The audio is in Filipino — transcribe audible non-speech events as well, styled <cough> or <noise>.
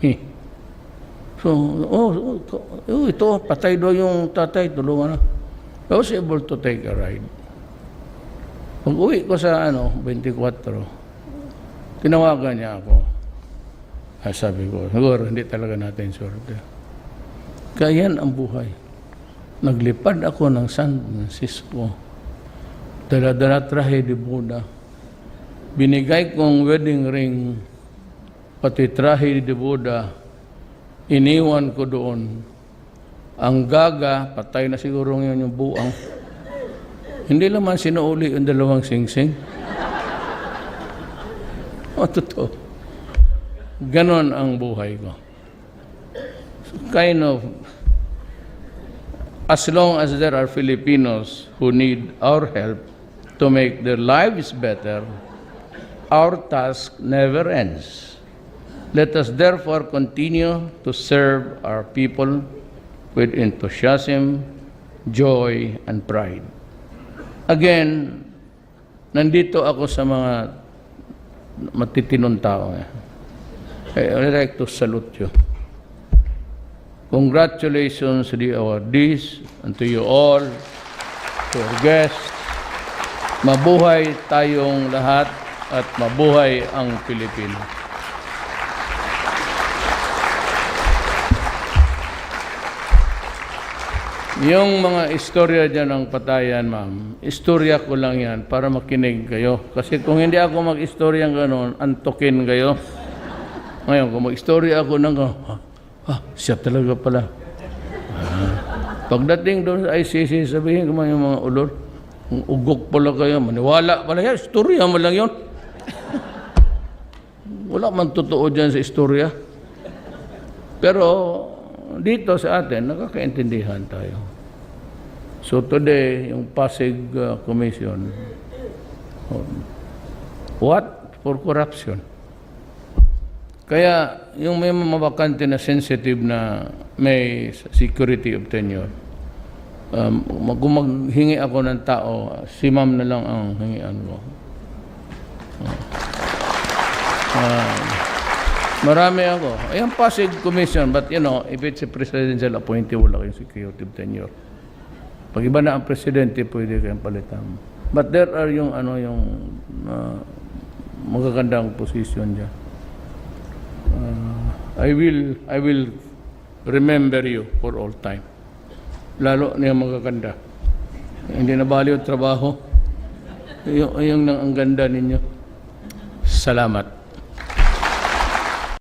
Me. So, oh, oh, oh, ito, patay daw yung tatay, tulungan na. I was able to take a ride. Pag uwi ko sa ano, 24, tinawagan niya ako. Ah, sabi ko, siguro hindi talaga natin swerte. Kaya yan ang buhay. Naglipad ako ng San Francisco. Dala-dala trahe de Buddha. Binigay kong wedding ring, pati trahe de Buddha, iniwan ko doon. Ang gaga, patay na siguro ngayon yung buang. Hindi naman sinuuli yung dalawang singsing. <laughs> O. Ganon ang buhay ko. Kind of, as long as there are Filipinos who need our help to make their lives better, our task never ends. Let us therefore continue to serve our people with enthusiasm, joy, and pride. Again, nandito ako sa mga matitinong tao. Eh. I would like to salute you. Congratulations to the awardees and to you all, to our guests. Mabuhay tayong lahat at mabuhay ang Pilipinas. Yung mga istorya dyan ng patayan, ma'am, istorya ko lang yan para makinig kayo. Kasi kung hindi ako mag-istorya ng gano'n, antokin kayo. Ngayon, kung mag-istorya ako ng gano'n, ah, ah, siya talaga pala. Ah. Pagdating doon sa ICC, sabihin ko yung mga ulol, ugok pala kayo, maniwala pala yan, istorya mo lang yun. Wala man totoo dyan sa istorya. Pero dito sa atin, nakakaintindihan tayo. So today, yung Pasig uh, Commission, oh, what? For corruption. Kaya yung may mga bakante na sensitive na may security of tenure, um, kung maghingi ako ng tao, si ma'am na lang ang hingian ko. Ah, marami ako. Ayan Pasig Commission, but you know, if it's a presidential appointee, wala kayong security tenure. Pag iba na ang presidente, pwede kayong palitan. But there are yung ano yung uh, magagandang position diyan. Uh, I will I will remember you for all time. Lalo na yung magaganda. Hindi na bali yung trabaho. Yung, yung ang ganda ninyo. Salamat.